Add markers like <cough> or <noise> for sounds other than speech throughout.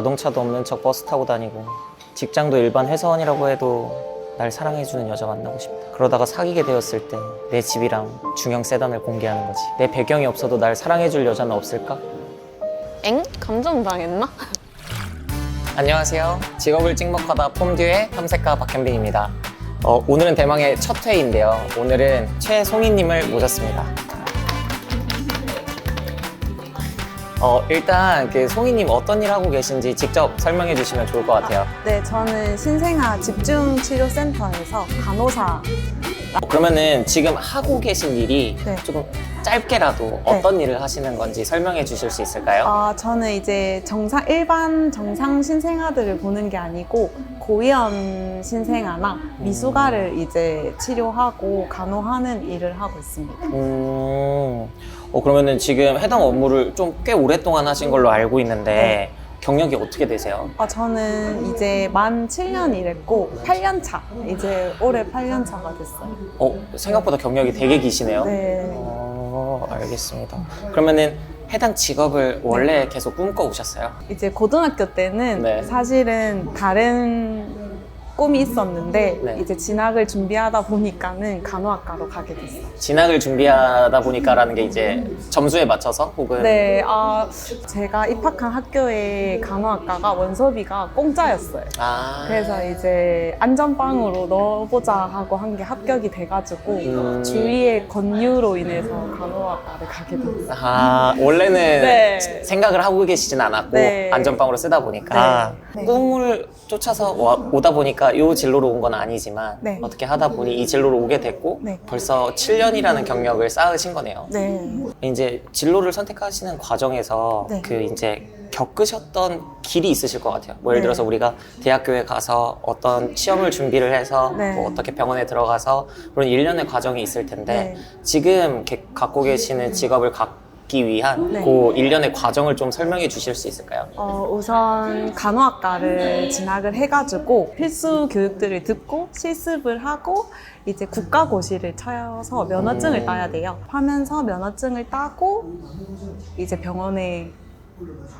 자동차도 없는 척 버스 타고 다니고 직장도 일반 회사원이라고 해도 날 사랑해주는 여자 만나고 싶다. 그러다가 사귀게 되었을 때 내 집이랑 중형 세단을 공개하는 거지. 내 배경이 없어도 날 사랑해줄 여자는 없을까? 엥? 감정 당했나? 안녕하세요. 직업을 찍먹하다 폼듀의 탐색가 박현빈입니다. 어, 오늘은 대망의 첫 회인데요. 오늘은 최송이님을 모셨습니다. 어, 일단 그 송이님 어떤 일 하고 계신지 직접 설명해 주시면 좋을 것 같아요. 네, 저는 신생아 집중치료센터에서 간호사. 어, 그러면은 지금 하고 계신 일이 네. 조금 짧게라도 어떤 일을 하시는 건지 설명해 주실 수 있을까요? 아, 저는 이제 정상, 일반 정상 신생아들을 보는 게 아니고 고위험 신생아나 미숙아를 이제 치료하고 간호하는 일을 하고 있습니다. 음, 어, 그러면은 지금 해당 업무를 좀 꽤 오랫동안 하신 걸로 알고 있는데 경력이 어떻게 되세요? 아, 저는 이제 만 7년 일했고 8년 차. 이제 올해 8년 차가 됐어요. 어, 생각보다 경력이 되게 기시네요. 네. 어, 알겠습니다. 그러면은 해당 직업을 원래 계속 꿈꿔 오셨어요? 이제 고등학교 때는 네. 사실은 다른 꿈이 있었는데 네. 이제 진학을 준비하다 보니까는 간호학과로 가게 됐어요. 진학을 준비하다 보니까라는 게 이제 점수에 맞춰서 혹은 네, 아, 제가 입학한 학교의 간호학과가 원서비가 공짜였어요. 아, 그래서 이제 안전빵으로 넣어보자 하고 한 게 합격이 돼가지고 음. 주위의 권유로 인해서 간호학과를 가게 됐어요. 아, 원래는 네. 생각을 하고 계시진 않았고 네. 안전빵으로 쓰다 보니까 네. 네. 꿈을 쫓아서 와- 오다 보니까 이 진로로 온 건 아니지만 네. 어떻게 하다 보니 이 진로로 오게 됐고 네. 벌써 7년이라는 경력을 쌓으신 거네요. 네. 이제 진로를 선택하시는 과정에서 네. 그 이제 겪으셨던 길이 있으실 것 같아요. 뭐 예를 네. 들어서 우리가 대학교에 가서 어떤 시험을 준비를 해서 네. 뭐 어떻게 병원에 들어가서 그런 일련의 과정이 있을 텐데 네. 지금 게- 갖고 계시는 직업을 갖 기 위한 네. 그 일련의 과정을 좀 설명해 주실 수 있을까요? 어, 우선 간호학과를 진학을 해가지고 필수 교육들을 듣고 실습을 하고 이제 국가고시를 쳐서 면허증을 음. 따야 돼요. 하면서 면허증을 따고 이제 병원에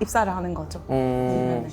입사를 하는 거죠. 음,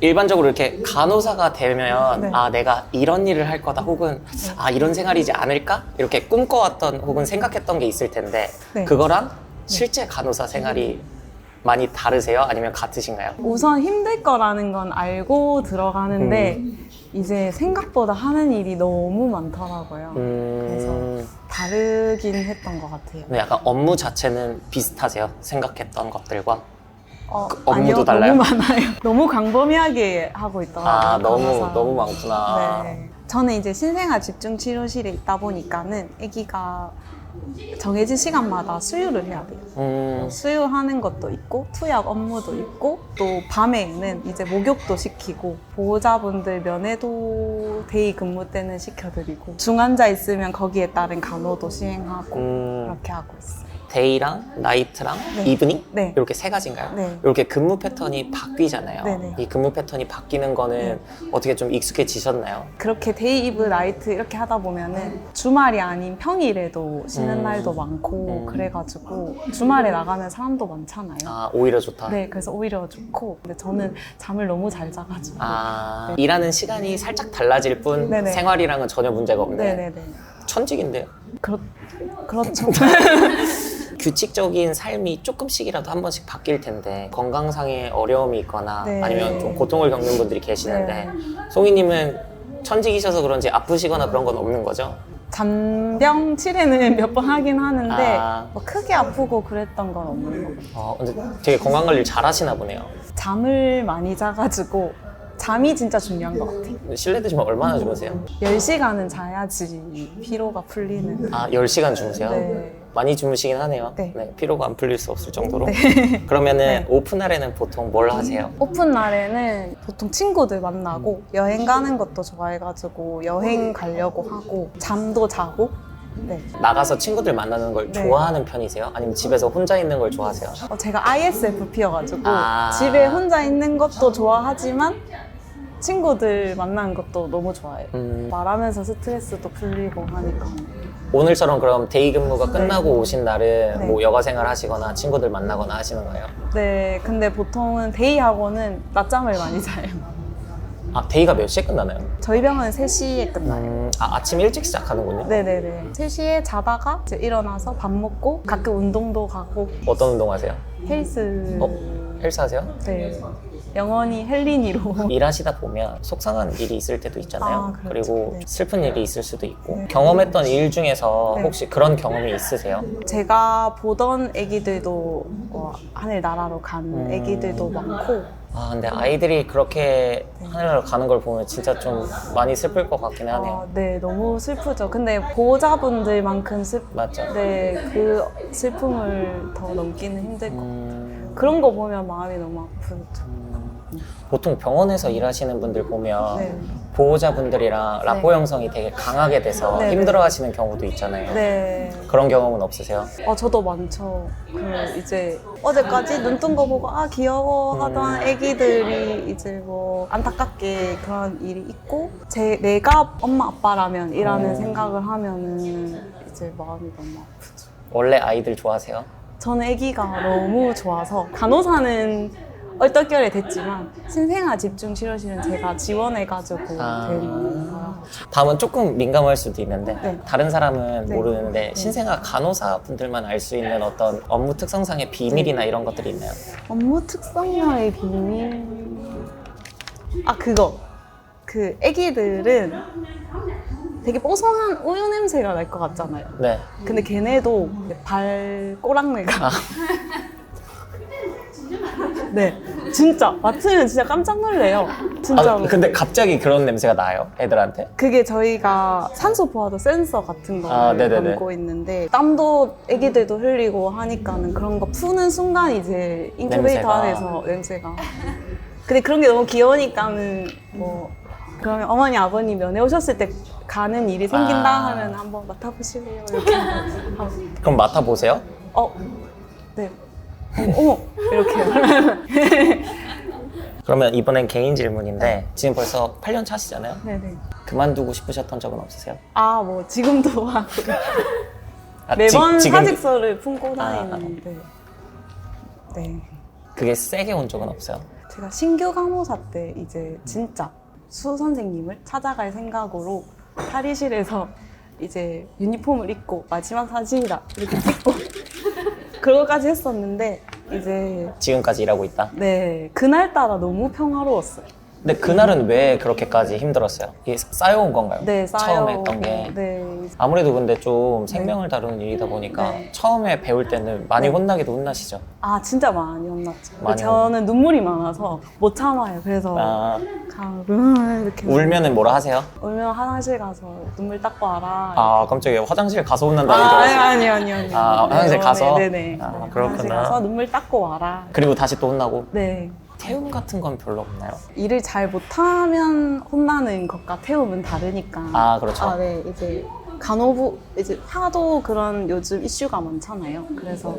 일반적으로 이렇게 간호사가 되면 네. 아 내가 이런 일을 할 거다 혹은 아 이런 생활이지 않을까 이렇게 꿈꿔왔던 혹은 생각했던 게 있을 텐데 네. 그거랑 실제 간호사 생활이 많이 다르세요? 아니면 같으신가요? 우선 힘들 거라는 건 알고 들어가는데 이제 생각보다 하는 일이 너무 많더라고요. 음, 다르긴 했던 것 같아요. 근데 약간 업무 자체는 비슷하세요? 생각했던 것들과 어, 업무도 아니요, 달라요? 너무 많아요. <laughs> 너무 광범위하게 하고 있더라고요. 아 너무 간호사. 너무 많구나. 네. 저는 이제 신생아 집중 치료실에 있다 보니까는 아기가 정해진 시간마다 수유를 해야 돼요. 음, 수유하는 것도 있고 투약 업무도 있고 또 밤에는 이제 목욕도 시키고 보호자분들 면회도 데이 근무 때는 시켜드리고 중환자 있으면 거기에 따른 간호도 시행하고 음, 그렇게 하고 있어요. 데이랑 나이트랑 네. 이브닝 네. 이렇게 세 가지인가요? 네. 이렇게 근무 패턴이 바뀌잖아요. 네네. 이 근무 패턴이 바뀌는 거는 어떻게 좀 익숙해지셨나요? 그렇게 데이 이브 나이트 이렇게 하다 보면은 주말이 아닌 평일에도 쉬는 음. 날도 많고 음. 그래가지고 주말에 나가는 사람도 많잖아요. 아 오히려 좋다. 네, 그래서 오히려 좋고 근데 저는 잠을 너무 잘 자가지고 아 네. 일하는 시간이 살짝 달라질 뿐 네네. 생활이랑은 전혀 문제가 없네. 네네네 천직인데요. 그렇 그렇죠. <laughs> <laughs> 규칙적인 삶이 조금씩이라도 한 번씩 바뀔 텐데 건강상의 어려움이 있거나 네. 아니면 좀 고통을 겪는 분들이 계시는데 네. 송이님은 천직이셔서 그런지 아프시거나 그런 건 없는 거죠? 잔병 치레는 <laughs> 몇 번 하긴 하는데 아. 뭐 크게 아프고 그랬던 건 없는 것 같아요. 어, 근데 되게 건강 관리를 잘 하시나 보네요. 잠을 많이 자가지고 잠이 진짜 중요한 것 같아요. 실례되지만 얼마나 주무세요? 10시간은 자야지 피로가 풀리는. 아 10시간 주무세요? 네. 많이 주무시긴 하네요. 네. 피로가 안 풀릴 수 없을 정도로. <laughs> 그러면은 네. 오프 날에는 보통 뭘 하세요? 오픈 날에는 보통 친구들 만나고 여행 가는 것도 좋아해가지고 여행 가려고 하고 잠도 자고 네. 나가서 친구들 만나는 걸 네. 좋아하는 편이세요? 아니면 집에서 혼자 있는 걸 좋아하세요? 어, 제가 ISFP여가지고 아. 집에 혼자 있는 것도 좋아하지만 친구들 만나는 것도 너무 좋아해요. 음, 말하면서 스트레스도 풀리고 하니까. 오늘처럼 그럼 데이 근무가 끝나고 오신 날은 네. 뭐 여가 생활 하시거나 친구들 만나거나 하시는 거예요? 네, 근데 보통은 데이하고는 낮잠을 많이 자요. 아 데이가 몇 시에 끝나나요? 저희 병원은 3시에 끝나요. 음, 아 아침 일찍 시작하는군요. 네네네. 3시에 자다가 이제 일어나서 밥 먹고 가끔 운동도 가고 어떤 운동 하세요? 헬스. 어? 헬스 하세요? 네. 영원히 헬린이로. 일하시다 보면 속상한 일이 있을 때도 있잖아요. 아, 그렇죠. 그리고 네. 슬픈 일이 있을 수도 있고 네. 경험했던 일 중에서 네. 혹시 그런 경험이 있으세요? 제가 보던 애기들도 뭐 하늘 나라로 가는 음. 애기들도 많고 아 근데 아이들이 그렇게 하늘나라 가는 걸 보면 진짜 좀 많이 슬플 것 같긴 하네요. 아, 네 너무 슬프죠. 근데 보호자분들만큼 슬 맞죠? 네, 그 슬픔을 더 넘기는 힘들고 음, 그런 거 보면 마음이 너무 아프죠. 보통 병원에서 일하시는 분들 보면 네. 보호자분들이랑 라포 네. 형성이 되게 강하게 돼서 네, 네. 힘들어하시는 경우도 있잖아요. 네. 그런 경험은 없으세요? 어, 저도 많죠. 그 이제 어제까지 눈뜬 거 보고 아 귀여워 하던 애기들이 이제 뭐 안타깝게 그런 일이 있고 제 내가 엄마 아빠라면 이라는 음. 생각을 하면은 이제 마음이 너무 아프죠. 원래 아이들 좋아하세요? 저는 아기가 너무 좋아서 간호사는 얼떨결에 됐지만 신생아 집중 치료실은 제가 지원해가지고 아. 된 거라. 다음은 조금 민감할 수도 있는데 네. 다른 사람은 네. 모르는데 신생아 간호사 분들만 알 수 있는 어떤 업무 특성상의 비밀이나 네. 이런 것들이 있나요? 업무 특성녀의 비밀. 아 그거 그 아기들은 되게 뽀송한 우유 냄새가 날 것 같잖아요. 네. 근데 걔네도 발 꼬랑내가. <laughs> 네, 진짜 맡으면 진짜 깜짝 놀래요. 진짜로. 아, 근데 갑자기 그런 냄새가 나요? 애들한테? 그게 저희가 산소 포화도 센서 같은 걸 아, 네네네. 담고 있는데 땀도 애기들도 흘리고 하니까는 그런 거 푸는 순간 이제 인큐베이터 냄새가. 안에서 냄새가 근데 그런 게 너무 귀여우니까는 뭐 그러면 어머니 아버님 면회 오셨을 때 가는 일이 생긴다 아. 하면 한번 맡아보실래요 이렇게 하고 그럼 맡아보세요. 어? 네 어머, 어머 이렇게 <laughs> 그러면 이번엔 개인 질문인데 지금 벌써 8년 차시잖아요? 네네 그만두고 싶으셨던 적은 없으세요? 아 뭐 지금도 하고 <laughs> 아, 매번 지- 지금 사직서를 품고 아. 다니는데 네. 그게 세게 온 적은 없어요? 제가 신규 간호사 때 이제 진짜 수 선생님을 찾아갈 생각으로 탈의실에서 이제 유니폼을 입고 마지막 사진이다 이렇게 찍고 그거까지 했었는데 이제 지금까지 일하고 있다. 네 그날 따라 너무 평화로웠어요. 근데 그날은 왜 그렇게까지 힘들었어요? 이게 쌓여온 건가요? 네 쌓여 처음에 했던 게. 네 아무래도 근데 좀 생명을 다루는 일이다 보니까 네. 처음에 배울 때는 많이 네. 혼나기도 혼나시죠? 아 진짜 많이 혼났죠. 많이 저는 눈물이 많아서 못 참아요. 그래서 아, 이렇게 울면은 뭐라 하세요? 울면 화장실 가서 눈물 닦고 와라. 아 깜짝이야 화장실 가서 혼난다는 아, 줄 아니, 알았어요. 아니, 아니, 아니. 아, 화장실 가서? 네네. 아, 네, 그렇구나. 화장실 가서 눈물 닦고 와라. 그리고 다시 또 혼나고 네. 태움 같은 건 별로 없나요? 일을 잘 못하면 혼나는 것과 태움은 다르니까. 아 그렇죠. 아, 네. 이제 간호부, 이제 하도 그런 요즘 이슈가 많잖아요. 그래서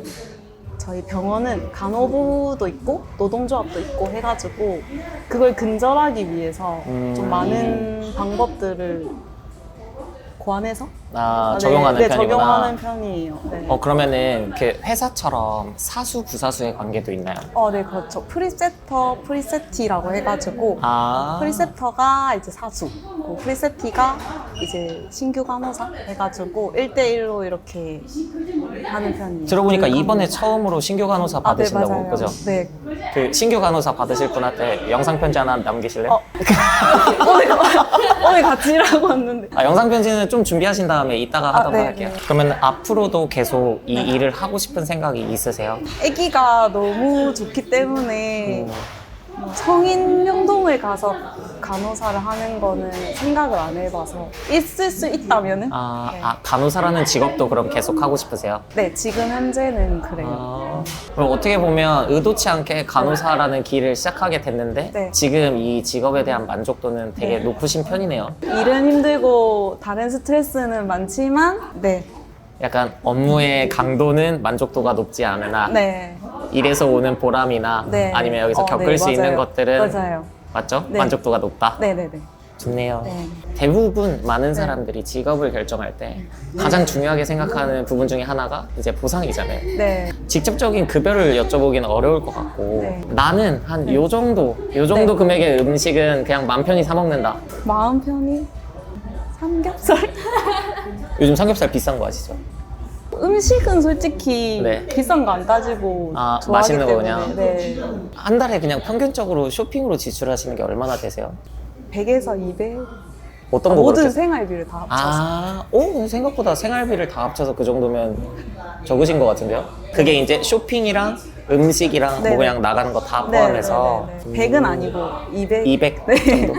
저희 병원은 간호부도 있고 노동조합도 있고 해가지고 그걸 근절하기 위해서 음. 좀 많은 방법들을 고안해서 아, 네, 적용하는 네, 편이구나. 적용하는 편이에요. 네. 어 그러면은 그 회사처럼 사수 부사수의 관계도 있나요? 어, 네, 그렇죠. 프리세터, 프리세티라고 해가지고, 아 프리세터가 이제 사수, 그 프리세티가 이제 신규 간호사 해가지고, 1대1로 이렇게 하는 편이에요. 들어보니까 그 이번에 간호사. 처음으로 신규 간호사 아, 네, 받으신다고 맞아요. 그죠? 네. 그 신규 간호사 받으실 분한테 영상 편지 하나 남기실래요? 어. <laughs> 오늘, 오늘 같이 일하고 왔는데. 아, 영상 편지는 좀 준비하신 다음에 이따가 아, 하도록 네, 할게요. 네. 그러면 앞으로도 계속 이 일을 하고 싶은 생각이 있으세요? 아기가 너무 좋기 때문에, 음. 뭐 성인 병동을 가서 간호사를 하는 거는 생각을 안 해봐서, 있을 수 있다면은? 아, 네. 아, 간호사라는 직업도 그럼 계속 하고 싶으세요? 네, 지금 현재는 그래요. 아, 그럼 어떻게 보면 의도치 않게 간호사라는 길을 시작하게 됐는데 네. 지금 이 직업에 대한 만족도는 되게 네. 높으신 편이네요. 일은 힘들고 다른 스트레스는 많지만 네, 약간 업무의 강도는 만족도가 높지 않으나 네, 일에서 오는 보람이나 네. 아니면 여기서 어, 겪을 네, 수 있는 맞아요. 것들은 맞아요. 맞죠? 네. 만족도가 높다. 네, 네, 네. 좋네요. 네. 대부분 많은 사람들이 직업을 결정할 때 가장 중요하게 생각하는 부분 중에 하나가 이제 보상이잖아요. 네. 직접적인 급여를 여쭤보기는 어려울 것 같고 네. 나는 한 요 정도 요 정도 네. 금액의 음식은 그냥 맘 편히 사 먹는다. 마음 편히 삼겹살. <laughs> 요즘 삼겹살 비싼 거 아시죠? 음식은 솔직히 네. 비싼 거 안 따지고 아, 좋아하기 맛있는 거 때문에 그냥? 네. 한 달에 그냥 평균적으로 쇼핑으로 지출하시는 게 얼마나 되세요? 100에서 200 어떤 아, 거 모든 그렇게 생활비를 다 합쳐서 아, 오, 생각보다 생활비를 다 합쳐서 그 정도면 적으신 것 같은데요? 그게 이제 쇼핑이랑 음식이랑 네네. 뭐 그냥 나가는 거 다 네, 포함해서 네, 네, 네. 100은 아니고 200. 200 네. 정도?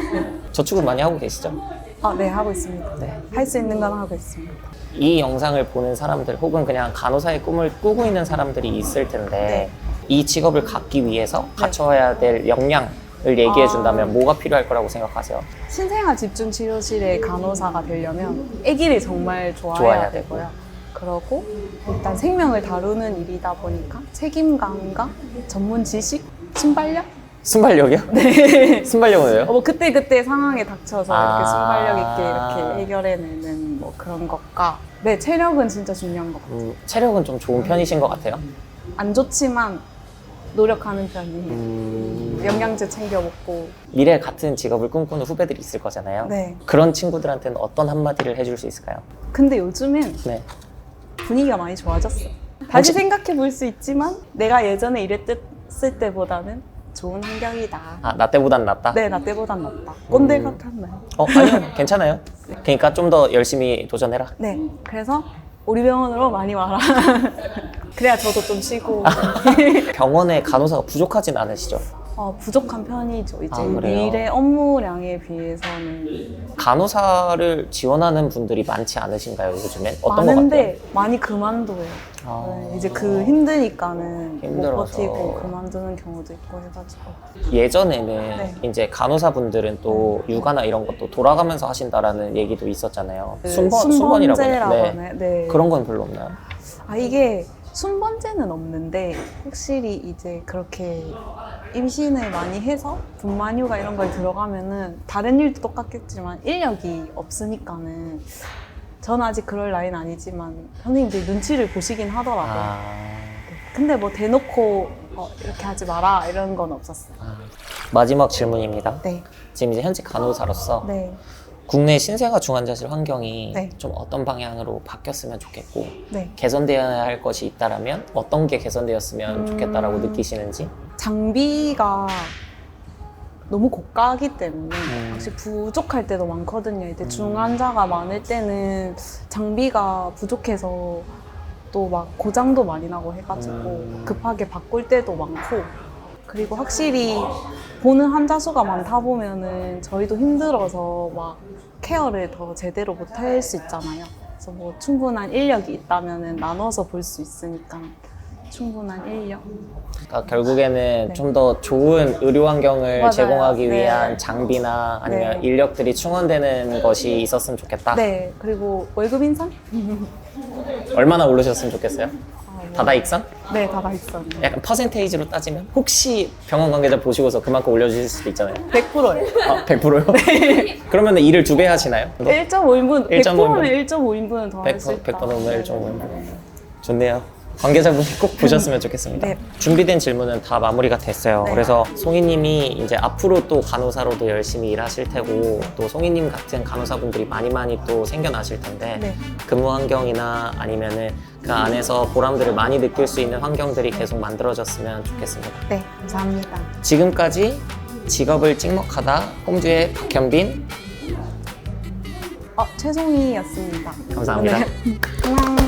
저축은 많이 하고 계시죠? 아, 네, 하고 있습니다. 네. 할 수 있는 건 하고 있습니다. 이 영상을 보는 사람들 혹은 그냥 간호사의 꿈을 꾸고 있는 사람들이 있을 텐데 네. 이 직업을 갖기 위해서 갖춰야 될 역량을 얘기해 아. 준다면 뭐가 필요할 거라고 생각하세요? 신생아 집중 치료실의 간호사가 되려면 아기를 정말 좋아해야, 좋아해야 되고요. 그러고 일단 생명을 다루는 일이다 보니까 책임감과 전문 지식, 순발력? 순발력이요? 네. <laughs> 순발력은 왜요? 어, 뭐 그때 그때 상황에 닥쳐서 아. 이렇게 순발력 있게 이렇게 해결해내는 뭐 그런 것과 네 체력은 진짜 중요한 것 같아요. 음, 체력은 좀 좋은 편이신 것 같아요. 안 좋지만 노력하는 편이에요. 음, 영양제 챙겨 먹고 미래 같은 직업을 꿈꾸는 후배들이 있을 거잖아요. 네. 그런 친구들한테는 어떤 한마디를 해줄 수 있을까요? 근데 요즘엔 네. 분위기가 많이 좋아졌어. 다시 혹시- 생각해 볼 수 있지만 내가 예전에 일했을 때보다는 좋은 환경이다. 아, 나 때보단 낫다? 네, 나 때보단 낫다. 꼰대 음. 같았나요? 어, 아니요. 괜찮아요. 그러니까 좀 더 열심히 도전해라. 네, 그래서 우리 병원으로 많이 와라. <laughs> 그래야 저도 좀 쉬고 <laughs> 병원에 간호사가 부족하진 않으시죠? 어, 부족한 편이죠. 이제 아, 그래요? 일의 업무량에 비해서는 간호사를 지원하는 분들이 많지 않으신가요, 요즘엔? 어떤 것 같아요? 많은데 많이 그만둬요. 아. 네, 이제 그 힘드니까는 못 힘들어서. 버티고 그만두는 경우도 있고 해가지고 예전에는 네. 이제 간호사분들은 또 육아나 이런 것도 돌아가면서 하신다라는 얘기도 있었잖아요. 그 순번, 순번이라고 해요. 순번제라고 네. 하나요? 네. 그런 건 별로 없나요? 아 이게 순번제는 없는데 확실히 이제 그렇게 임신을 많이 해서 분만휴가 이런 걸 들어가면은 다른 일도 똑같겠지만 인력이 없으니까는 전 아직 그럴 나이는 아니지만 선생님들 눈치를 보시긴 하더라고요. 아, 근데 뭐 대놓고 어, 이렇게 하지 마라 이런 건 없었어요. 아. 마지막 질문입니다. 네, 지금 이제 현직 간호사로서 네, 국내 신생아 중환자실 환경이 네. 좀 어떤 방향으로 바뀌었으면 좋겠고 네. 개선되어야 할 것이 있다라면 어떤 게 개선되었으면 음. 좋겠다라고 느끼시는지 장비가 너무 고가기 때문에 음. 확실히 부족할 때도 많거든요. 이제 중환자가 많을 때는 장비가 부족해서 또 막 고장도 많이 나고 해가지고 음. 급하게 바꿀 때도 많고 그리고 확실히 보는 환자 수가 많다 보면은 저희도 힘들어서 막 케어를 더 제대로 못 할 수 있잖아요. 그래서 뭐 충분한 인력이 있다면은 나눠서 볼 수 있으니까 충분한 인력. 그러니까 결국에는 네. 좀 더 좋은 의료 환경을 맞아요. 제공하기 네. 위한 장비나 아니면 네. 인력들이 충원되는 것이 있었으면 좋겠다. 네, 그리고 월급 인상? 얼마나 오르셨으면 좋겠어요? 아, 뭐. 다다익선? 네, 다다 있어요. 약간 퍼센테이지로 따지면 혹시 병원 관계자 보시고서 그만큼 올려주실 수도 있잖아요. 100%예요. 아, 100%요? <laughs> 그러면 일을 두 배 하시나요? 1.5인분, 1.5 100%면 1.5인분은 더할 100%, 수 있다. 100% 넘으면 1.5인분. 좋네요. 관계자분이 꼭 보셨으면 좋겠습니다. 네. 준비된 질문은 다 마무리가 됐어요. 네. 그래서 송이님이 이제 앞으로 또 간호사로도 열심히 일하실 테고 또 송이님 같은 간호사분들이 많이 많이 또 생겨나실 텐데 네. 근무 환경이나 아니면은 그 안에서 보람들을 많이 느낄 수 있는 환경들이 계속 만들어졌으면 좋겠습니다. 네, 감사합니다. 지금까지 직업을 찍먹하다 홈즈의 박현빈 어, 최송이였습니다. 감사합니다. 네. <laughs> 안녕.